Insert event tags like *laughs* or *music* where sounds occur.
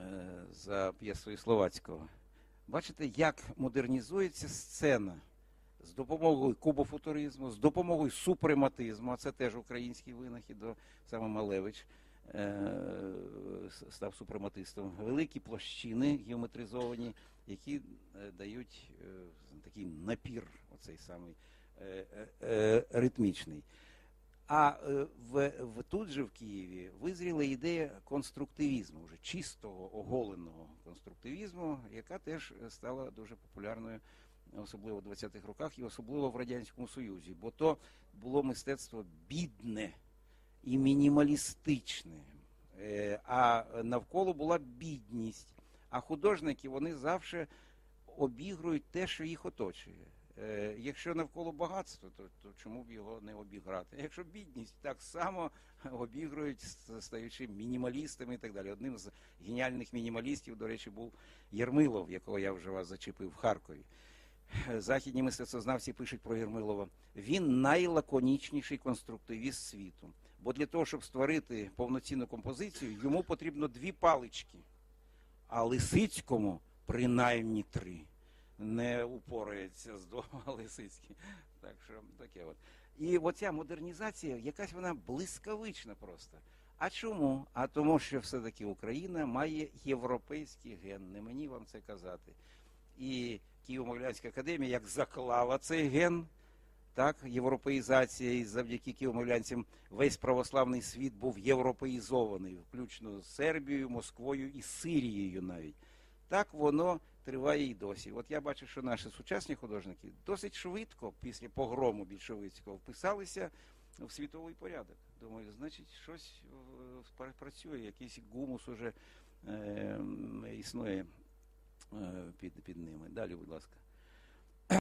е, за п'єсою Словацького. Бачите, як модернізується сцена з допомогою кубофутуризму, з допомогою супрематизму, а це теж український винахід, саме Малевич е, став супрематистом. Великі площини геометризовані, які е, дають такий напір, оцей самий ритмічний. А е, в, в тут же в Києві визріла ідея конструктивізму, вже чистого оголеного конструктивізму, яка теж стала дуже популярною, особливо в 20-х роках і особливо в Радянському Союзі, бо то було мистецтво бідне і мінімалістичне, Е, а навколо була бідність. А художники вони завжди обігрують те, що їх оточує. Е, Якщо навколо багатство, то, то чому б його не обіграти? Якщо бідність, так само *laughs* обігрують, стаючи мінімалістами і так далі. Одним з геніальних мінімалістів, до речі, був Єрмилов, якого я вже вас зачепив в Харкові. Е, Західні мистецтвознавці пишуть про Єрмилова. Він найлаконічніший конструктивіст світу. Бо для того, щоб створити повноцінну композицію, йому потрібно дві палички, а Лисицькому принаймні три не упорається з двома *laughs* Лисицькі. Так що таке от. І оця модернізація, якась вона блискавична просто. А чому? А тому, що все-таки Україна має європейський ген. Не мені вам це казати. І Києво-Могилянська академія як заклала цей ген, так, європеїзація, і завдяки києво-могилянцям весь православний світ був європеїзований, включно з Сербією, Москвою і Сирією навіть. Так воно триває і досі. От я бачу, що наші сучасні художники досить швидко після погрому більшовицького вписалися в світовий порядок. Думаю, значить, щось е, працює, якийсь гумус уже е, існує е, під, під ними. Далі, будь ласка.